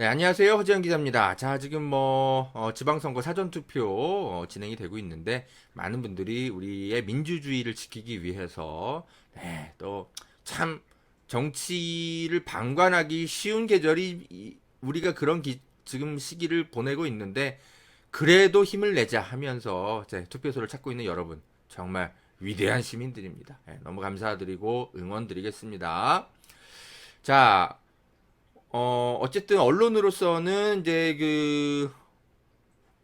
네, 안녕하세요. 허지영 기자입니다. 자, 지금 뭐, 어, 지방선거 사전투표 어, 진행이 되고 있는데, 많은 분들이 우리의 민주주의를 지키기 위해서, 네, 또, 참, 정치를 방관하기 쉬운 계절이, 이- 우리가 그런 기- 지금 시기를 보내고 있는데, 그래도 힘을 내자 하면서, 제 투표소를 찾고 있는 여러분, 정말 위대한 시민들입니다. 네, 너무 감사드리고 응원 드리겠습니다. 자, 어, 어쨌든 언론으로서는 이제 그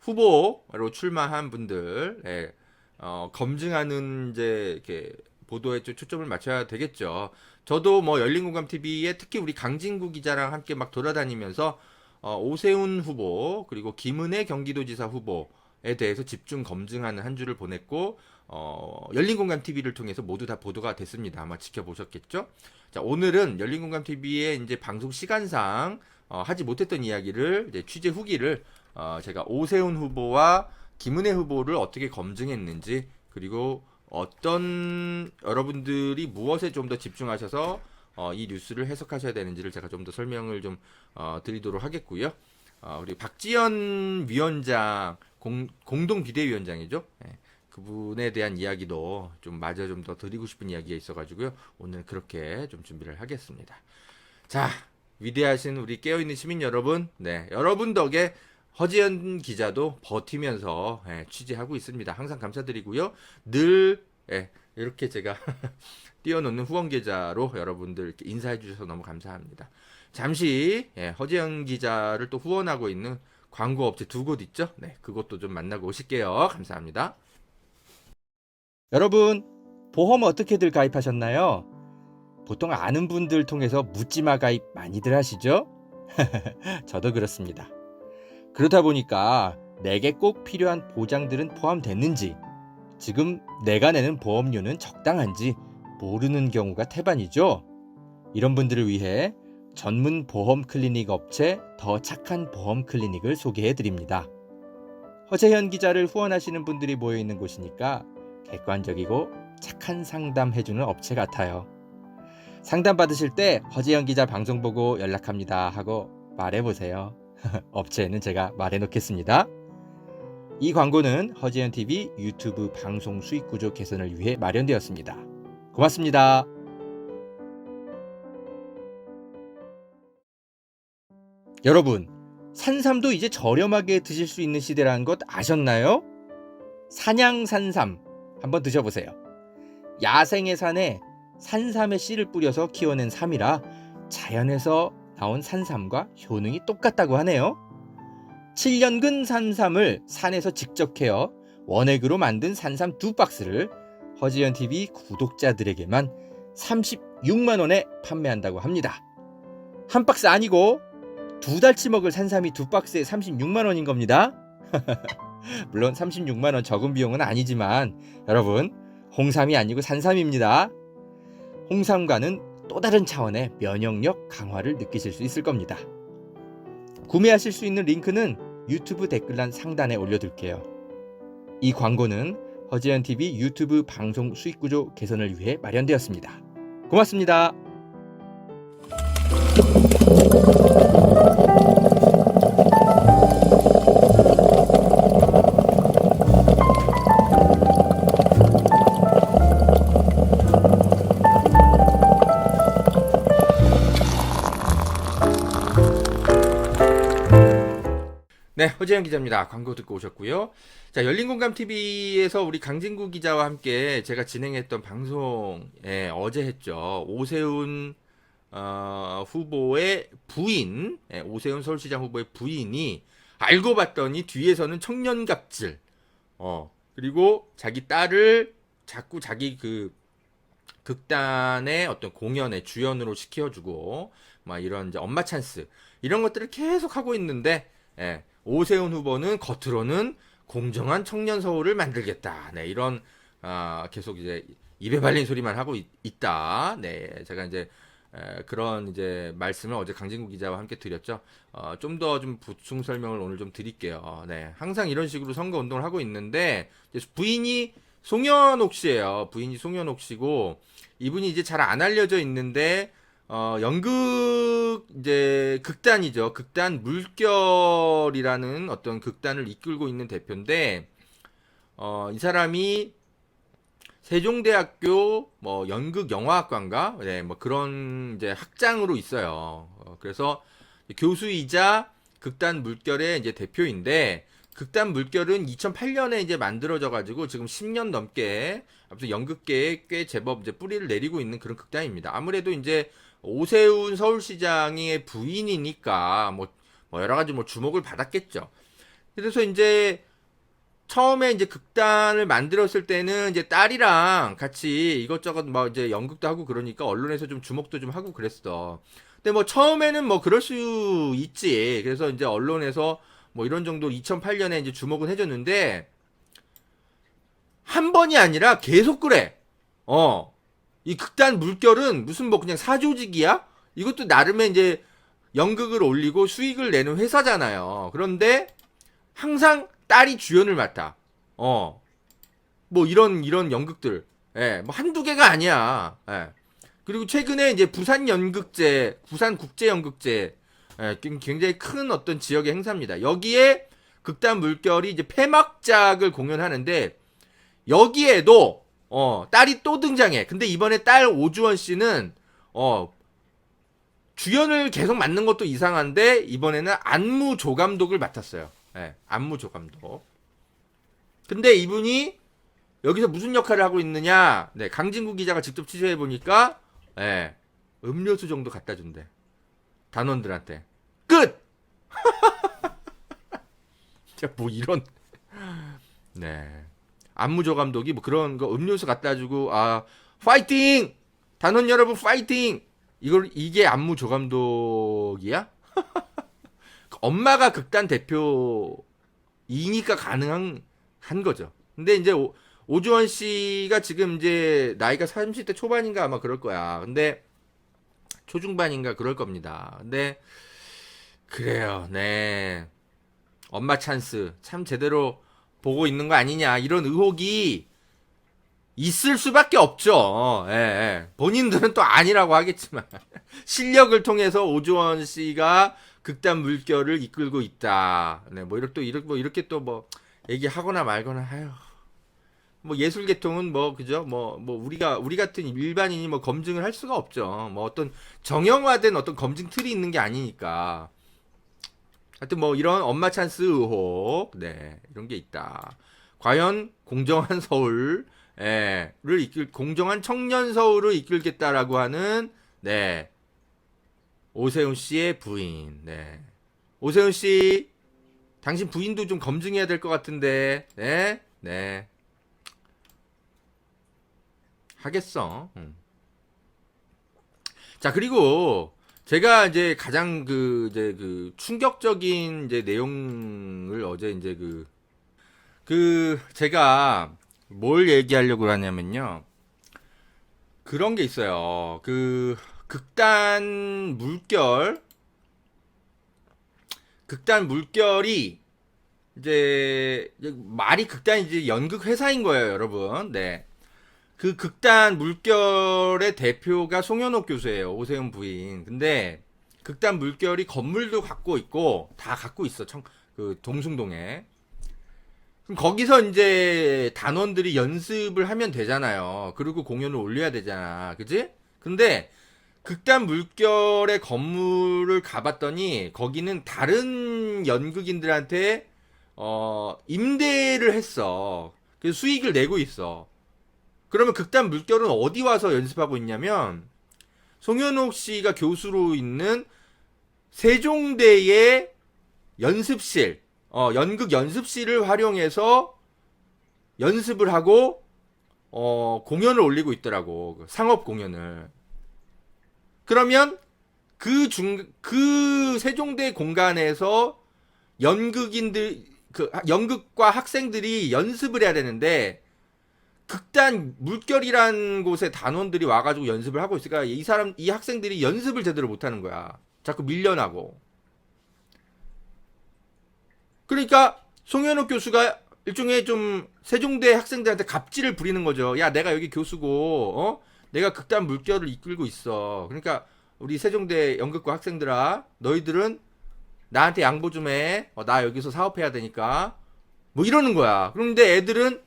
후보로 출마한 분들, 예, 어, 검증하는 이제 이렇게 보도에 좀 초점을 맞춰야 되겠죠. 저도 뭐 열린공감 TV에 특히 우리 강진구 기자랑 함께 막 돌아다니면서 어, 오세훈 후보 그리고 김은혜 경기도지사 후보에 대해서 집중 검증하는 한 주를 보냈고 어, 열린공감 TV를 통해서 모두 다 보도가 됐습니다. 아마 지켜보셨겠죠? 자, 오늘은 열린공감 TV의 이제 방송 시간상 어, 하지 못했던 이야기를 이제 취재 후기를 어, 제가 오세훈 후보와 김은혜 후보를 어떻게 검증했는지 그리고 어떤 여러분들이 무엇에 좀 더 집중하셔서 어, 이 뉴스를 해석하셔야 되는지를 제가 좀 더 설명을 좀 어, 드리도록 하겠고요. 어, 우리 박지연 위원장 공, 공동 비대위원장이죠. 예. 그분에 대한 이야기도 좀 마저 좀 더 드리고 싶은 이야기가 있어가지고요. 오늘 그렇게 좀 준비를 하겠습니다. 자, 위대하신 우리 깨어있는 시민 여러분, 네, 여러분 덕에 허지연 기자도 버티면서 예, 취재하고 있습니다. 항상 감사드리고요. 늘 예, 이렇게 제가 띄워놓는 후원 계좌로 여러분들 인사해 주셔서 너무 감사합니다. 잠시 예, 허지연 기자를 또 후원하고 있는 광고 업체 두 곳 있죠? 네, 그것도 좀 만나고 오실게요. 감사합니다. 여러분, 보험 어떻게들 가입하셨나요? 보통 아는 분들 통해서 묻지마 가입 많이들 하시죠? 저도 그렇습니다. 그러다 보니까 내게 꼭 필요한 보장들은 포함됐는지, 지금 내가 내는 보험료는 적당한지 모르는 경우가 태반이죠. 이런 분들을 위해 전문 보험 클리닉 업체 더 착한 보험 클리닉을 소개해 드립니다. 허재현 기자를 후원하시는 분들이 모여 있는 곳이니까 객관적이고 착한 상담 해주는 업체 같아요. 상담 받으실 때 허지영 기자 방송 보고 연락합니다 하고 말해보세요. 업체에는 제가 말해놓겠습니다. 이 광고는 허지연 TV 유튜브 방송 수익 구조 개선을 위해 마련되었습니다. 고맙습니다. 여러분, 산삼도 이제 저렴하게 드실 수 있는 시대라는 것 아셨나요? 산양산삼 한번 드셔보세요. 야생의 산에 산삼의 씨를 뿌려서 키워낸 삼이라 자연에서 나온 산삼과 효능이 똑같다고 하네요. 7년근 산삼을 산에서 직접 캐어 원액으로 만든 산삼 두 박스를 허지연 TV 구독자들에게만 36만 원에 판매한다고 합니다. 한 박스 아니고 두 달치 먹을 산삼이 두 박스에 36만 원인 겁니다. 물론 36만 원 적은 비용은 아니지만 여러분 홍삼이 아니고 산삼입니다. 홍삼과는 또 다른 차원의 면역력 강화를 느끼실 수 있을 겁니다. 구매하실 수 있는 링크는 유튜브 댓글란 상단에 올려둘게요. 이 광고는 허지연 TV 유튜브 방송 수익 구조 개선을 위해 마련되었습니다. 고맙습니다. 네, 허재현 기자입니다. 광고 듣고 오셨고요. 자, 열린공감 TV에서 우리 강진구 기자와 함께 제가 진행했던 방송 예, 어제 했죠. 오세훈 어, 후보의 부인, 예, 오세훈 서울시장 후보의 부인이 알고 봤더니 뒤에서는 청년갑질, 어 그리고 자기 딸을 자꾸 자기 그 극단의 어떤 공연의 주연으로 시켜주고 막 이런 이제 엄마 찬스 이런 것들을 계속 하고 있는데 예, 오세훈 후보는 겉으로는 공정한 청년 서울을 만들겠다. 네, 이런 아, 계속 이제 입에 발린 소리만 하고 있, 다 네, 제가 이제 에, 그런 이제 말씀을 어제 강진구 기자와 함께 드렸죠. 어, 좀 더 좀 보충 설명을 오늘 좀 드릴게요. 어, 네, 항상 이런 식으로 선거 운동을 하고 있는데 부인이 송현옥 씨예요. 부인이 송현옥 씨고 이분이 이제 잘 안 알려져 있는데 어, 연극 이제 극단이죠. 극단 물결이라는 어떤 극단을 이끌고 있는 대표인데 어, 이 사람이 세종대학교 뭐 연극 영화학과인가? 네, 뭐 그런 이제 학장으로 있어요. 어, 그래서 교수이자 극단 물결의 이제 대표인데 극단 물결은 2008년에 이제 만들어져 가지고 지금 10년 넘게 연극계에 꽤 제법 이제 뿌리를 내리고 있는 그런 극단입니다. 아무래도 이제 오세훈 서울시장의 부인이니까 뭐, 뭐 여러 가지 뭐 주목을 받았겠죠. 그래서 이제 처음에 이제 극단을 만들었을 때는 이제 딸이랑 같이 이것저것 뭐 이제 연극도 하고 그러니까 언론에서 좀 주목도 좀 하고 그랬어. 근데 뭐 처음에는 뭐 그럴 수 있지. 그래서 이제 언론에서 뭐 이런 정도 2008년에 이제 주목은 해줬는데 한 번이 아니라 계속 그래. 어. 이 극단 물결은 무슨 뭐 그냥 사조직이야? 이것도 나름의 이제 연극을 올리고 수익을 내는 회사잖아요. 그런데 항상 딸이 주연을 맡아. 어. 뭐 이런 이런 연극들. 예. 뭐 한두 개가 아니야. 예. 그리고 최근에 이제 부산 연극제, 부산 국제 연극제 예, 굉장히 큰 어떤 지역의 행사입니다. 여기에 극단 물결이 이제 폐막작을 공연하는데 여기에도 어, 딸이 또 등장해. 근데 이번에 딸 오주원 씨는 어, 주연을 계속 맡는 것도 이상한데 이번에는 안무 조감독을 맡았어요. 예, 안무 조감독. 근데 이분이 여기서 무슨 역할을 하고 있느냐? 네, 강진구 기자가 직접 취재해 보니까 예, 음료수 정도 갖다 준대. 단원들한테. 끝! 진짜 뭐 이런 네. 안무조 감독이 뭐 그런 거 음료수 갖다 주고 아 파이팅 단원 여러분 파이팅 이걸 이게 안무조 감독이야? 엄마가 극단 대표이니까 가능한 한 거죠. 근데 이제 오, 오주원 씨가 지금 이제 나이가 30대 초반인가 아마 그럴 거야. 근데 초중반인가 그럴 겁니다. 근데 그래요. 네. 엄마 찬스 참 제대로 보고 있는 거 아니냐 이런 의혹이 있을 수밖에 없죠. 예, 예. 본인들은 또 아니라고 하겠지만 실력을 통해서 오주원 씨가 극단 물결을 이끌고 있다. 네, 뭐 이렇게 또 이렇게 뭐 이렇게 또 뭐 얘기하거나 말거나 아유. 뭐 예술 계통은 뭐 그죠? 뭐뭐 우리가 우리 같은 일반인이 뭐 검증을 할 수가 없죠. 뭐 어떤 정형화된 어떤 검증 틀이 있는 게 아니니까. 하여튼 뭐 이런 엄마 찬스 의혹, 네 이런 게 있다. 과연 공정한 서울, 예, 를 이끌 공정한 청년 서울을 이끌겠다라고 하는 네 오세훈 씨의 부인, 네 오세훈 씨, 당신 부인도 좀 검증해야 될 것 같은데, 네, 네 하겠어. 음. 자 그리고 제가 이제 가장 그 이제 그 충격적인 이제 내용을 어제 이제 그, 그 제가 뭘 얘기하려고 하냐면요. 그런 게 있어요. 그 극단 물결 극단 물결이 이제 말이 극단이지 연극 회사인 거예요, 여러분. 네. 그 극단 물결의 대표가 송현옥 교수예요. 오세훈 부인. 근데 극단 물결이 건물도 갖고 있고 다 갖고 있어. 청, 그 동숭동에. 그럼 거기서 이제 단원들이 연습을 하면 되잖아요. 그리고 공연을 올려야 되잖아. 그지? 근데 극단 물결의 건물을 가봤더니 거기는 다른 연극인들한테 어 임대를 했어. 그래서 수익을 내고 있어. 그러면 극단 물결은 어디 와서 연습하고 있냐면 송현옥 씨가 교수로 있는 세종대의 연습실, 어, 연극 연습실을 활용해서 연습을 하고 어, 공연을 올리고 있더라고. 그 상업 공연을. 그러면 그 중, 그 세종대 공간에서 연극인들, 그, 연극과 학생들이 연습을 해야 되는데, 극단 물결이란 곳에 단원들이 와가지고 연습을 하고 있으니까 이 사람 이 학생들이 연습을 제대로 못하는 거야. 자꾸 밀려나고. 그러니까 송현욱 교수가 일종의 좀 세종대 학생들한테 갑질을 부리는 거죠. 야 내가 여기 교수고 어 내가 극단 물결을 이끌고 있어. 그러니까 우리 세종대 연극과 학생들아, 너희들은 나한테 양보 좀 해. 어, 나 여기서 사업해야 되니까. 뭐 이러는 거야. 그런데 애들은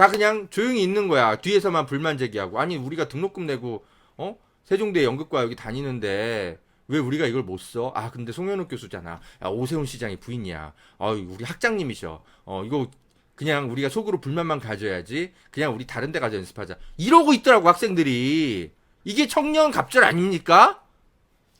다 그냥 조용히 있는 거야. 뒤에서만 불만 제기하고. 아니, 우리가 등록금 내고, 어? 세종대 연극과 여기 다니는데, 왜 우리가 이걸 못 써? 아, 근데 송현욱 교수잖아. 야, 오세훈 시장이 부인이야. 어, 우리 학장님이셔. 어, 이거 그냥 우리가 속으로 불만만 가져야지. 그냥 우리 다른 데 가서 연습하자. 이러고 있더라고, 학생들이. 이게 청년 갑질 아닙니까?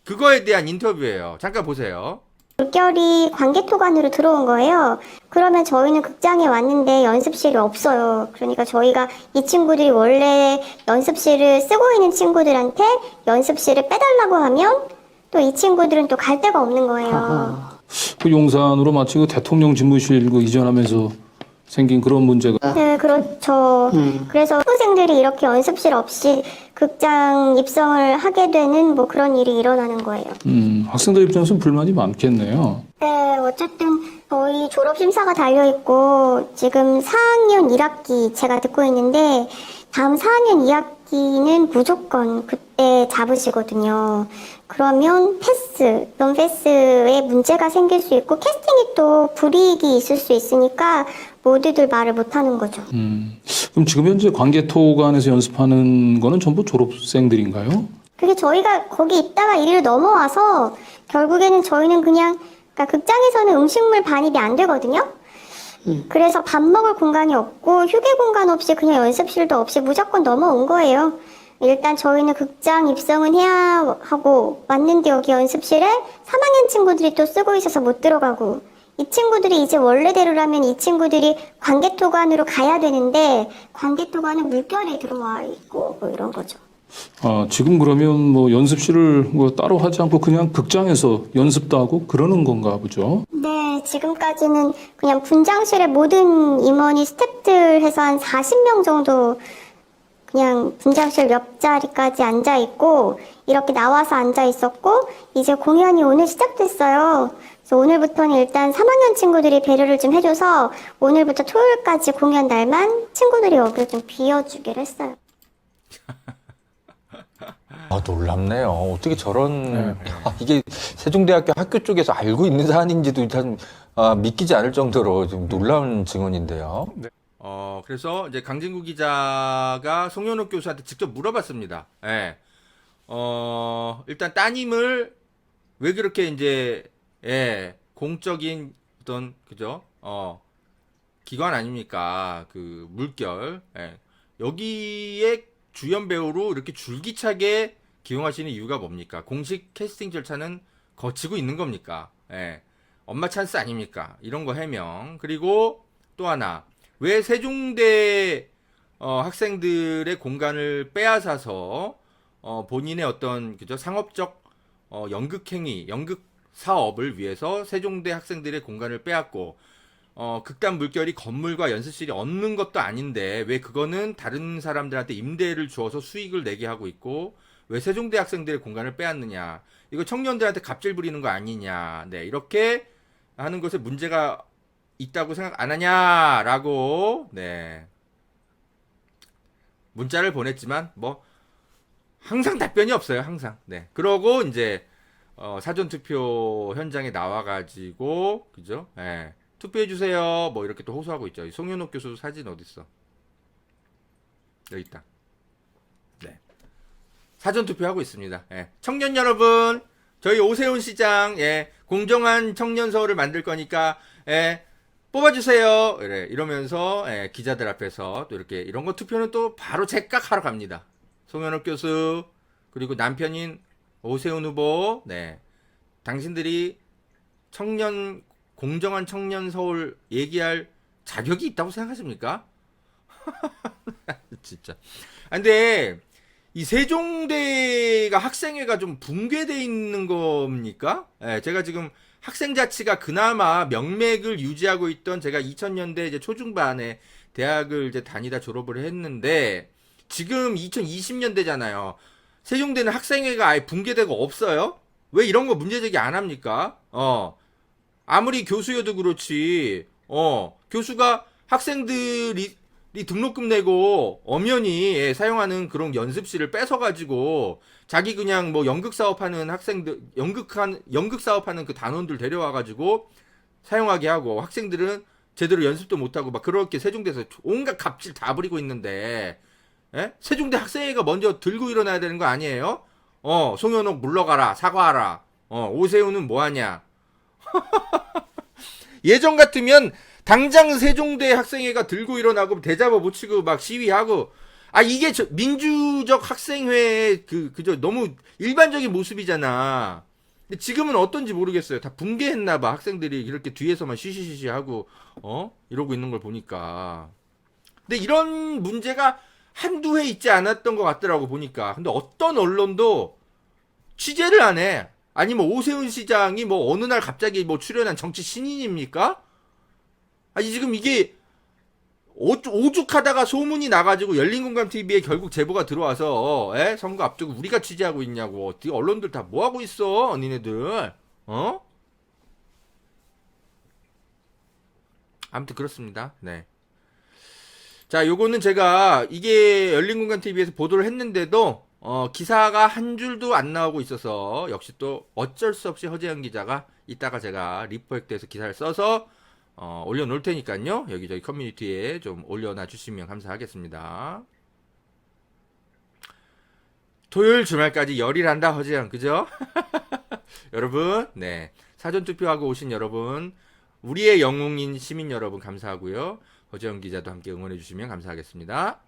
그거에 대한 인터뷰예요. 잠깐 보세요. 물결이 관계토관으로 들어온 거예요. 그러면 저희는 극장에 왔는데 연습실이 없어요. 그러니까 저희가 이 친구들이 원래 연습실을 쓰고 있는 친구들한테 연습실을 빼달라고 하면 또 이 친구들은 또 갈 데가 없는 거예요. 그 용산으로 마치 그 대통령 집무실 그 이전하면서 생긴 그런 문제가 네, 그렇죠. 그래서 학생들이 이렇게 연습실 없이 극장 입성을 하게 되는 뭐 그런 일이 일어나는 거예요. 음, 학생들 입장에서는 불만이 많겠네요. 네, 어쨌든 저희 졸업 심사가 달려 있고 지금 4학년 1학기 제가 듣고 있는데 다음 4학년 2학기는 무조건 그 때 잡으시거든요. 그러면 패스, 넌 패스에 문제가 생길 수 있고 캐스팅이 또 불이익이 있을 수 있으니까 모두들 말을 못 하는 거죠. 음, 그럼 지금 현재 관계토관에서 연습하는 거는 전부 졸업생들인가요? 그게 저희가 거기 있다가 이리로 넘어와서 결국에는 저희는 그냥 그러니까 극장에서는 음식물 반입이 안 되거든요. 그래서 밥 먹을 공간이 없고 휴게 공간 없이 그냥 연습실도 없이 무조건 넘어온 거예요. 일단 저희는 극장 입성은 해야 하고 왔는데 여기 연습실에 3학년 친구들이 또 쓰고 있어서 못 들어가고 이 친구들이 이제 원래대로라면 이 친구들이 관계토관으로 가야 되는데 관계토관은 물결에 들어와 있고 뭐 이런 거죠. 아, 지금 그러면 뭐 연습실을 뭐 따로 하지 않고 그냥 극장에서 연습도 하고 그러는 건가 보죠? 네, 지금까지는 그냥 분장실에 모든 임원이 스탭들 해서 한 40명 정도 그냥 분장실 옆자리까지 앉아 있고 이렇게 나와서 앉아 있었고 이제 공연이 오늘 시작됐어요. 그래서 오늘부터는 일단 3학년 친구들이 배려를 좀 해줘서 오늘부터 토요일까지 공연 날만 친구들이 여기를 좀 비워주기로 했어요. 아 놀랍네요. 어떻게 저런 아, 이게 세종대학교 학교 쪽에서 알고 있는 사안인지도 참 아, 믿기지 않을 정도로 좀 놀라운 증언인데요. 어, 그래서 이제 강진구 기자가 송현욱 교수한테 직접 물어봤습니다. 예. 어, 일단 따님을 왜 그렇게 이제, 예, 공적인 어떤, 그죠? 어, 기관 아닙니까? 그, 물결. 예. 여기에 주연 배우로 이렇게 줄기차게 기용하시는 이유가 뭡니까? 공식 캐스팅 절차는 거치고 있는 겁니까? 예. 엄마 찬스 아닙니까? 이런 거 해명. 그리고 또 하나. 왜 세종대 어, 학생들의 공간을 빼앗아서 어, 본인의 어떤 그죠 상업적 어, 연극 행위, 연극 사업을 위해서 세종대 학생들의 공간을 빼앗고 어, 극단 물결이 건물과 연습실이 없는 것도 아닌데 왜 그거는 다른 사람들한테 임대를 주어서 수익을 내게 하고 있고 왜 세종대 학생들의 공간을 빼앗느냐? 이거 청년들한테 갑질 부리는 거 아니냐? 네 이렇게 하는 것에 문제가 있다고 생각 안 하냐라고. 네. 문자를 보냈지만 뭐 항상 답변이 없어요 항상. 네. 그러고 이제 어, 사전 투표 현장에 나와가지고 그죠? 예. 투표해 주세요. 뭐 이렇게 또 호소하고 있죠. 이 송현욱 교수 사진 어디 있어? 여기 있다. 네. 사전 투표하고 있습니다. 예. 청년 여러분 저희 오세훈 시장 예. 공정한 청년 서울을 만들 거니까 예 뽑아주세요. 이래 이러면서 예, 기자들 앞에서 또 이렇게 이런 거 투표는 또 바로 제깍하러 갑니다. 송현욱 교수 그리고 남편인 오세훈 후보 네 당신들이 청년 공정한 청년 서울 얘기할 자격이 있다고 생각하십니까? 진짜. 아, 근데 이 세종대가 학생회가 좀 붕괴돼 있는 겁니까? 예, 제가 지금 학생 자치가 그나마 명맥을 유지하고 있던 제가 2000년대 이제 초중반에 대학을 이제 다니다 졸업을 했는데 지금 2020년대잖아요. 세종대는 학생회가 아예 붕괴되고 없어요? 왜 이런 거 문제 제기 안 합니까? 어. 아무리 교수여도 그렇지. 어. 교수가 학생들이 등록금 내고 엄연히 예, 사용하는 그런 연습실을 뺏어가지고 자기 그냥 뭐 연극 사업하는 학생들 연극한 연극 사업하는 그 단원들 데려와가지고 사용하게 하고 학생들은 제대로 연습도 못하고 막 그렇게 세종대에서 온갖 갑질 다 부리고 있는데 예? 세종대 학생회가 먼저 들고 일어나야 되는 거 아니에요? 어 송현옥 물러가라 사과하라 어 오세훈은 뭐하냐 예전 같으면 당장 세종대 학생회가 들고 일어나고 대잡아 붙이고 막 시위하고 아 이게 저 민주적 학생회의 그 그저 너무 일반적인 모습이잖아. 근데 지금은 어떤지 모르겠어요. 다 붕괴했나 봐. 학생들이 이렇게 뒤에서만 쉬쉬쉬쉬 하고 어? 이러고 있는 걸 보니까. 근데 이런 문제가 한두 해 있지 않았던 것 같더라고 보니까. 근데 어떤 언론도 취재를 안 해. 아니 뭐 오세훈 시장이 뭐 어느 날 갑자기 뭐 출연한 정치 신인입니까? 아니 지금 이게 오죽, 오죽하다가 소문이 나가지고 열린공감 TV에 결국 제보가 들어와서 에? 선거 앞두고 우리가 취재하고 있냐고 어떻게 언론들 다 뭐 하고 있어 니네들 어? 아무튼 그렇습니다 네. 자 요거는 제가 이게 열린공감 TV에서 보도를 했는데도 어, 기사가 한 줄도 안 나오고 있어서 역시 또 어쩔 수 없이 허재현 기자가 이따가 제가 리포액트에서 기사를 써서 어, 올려놓을 테니까요. 여기저기 커뮤니티에 좀 올려놔 주시면 감사하겠습니다. 토요일 주말까지 열일한다 허재현 그죠? 여러분 네 사전 투표하고 오신 여러분 우리의 영웅인 시민 여러분 감사하고요. 허재현 기자도 함께 응원해 주시면 감사하겠습니다.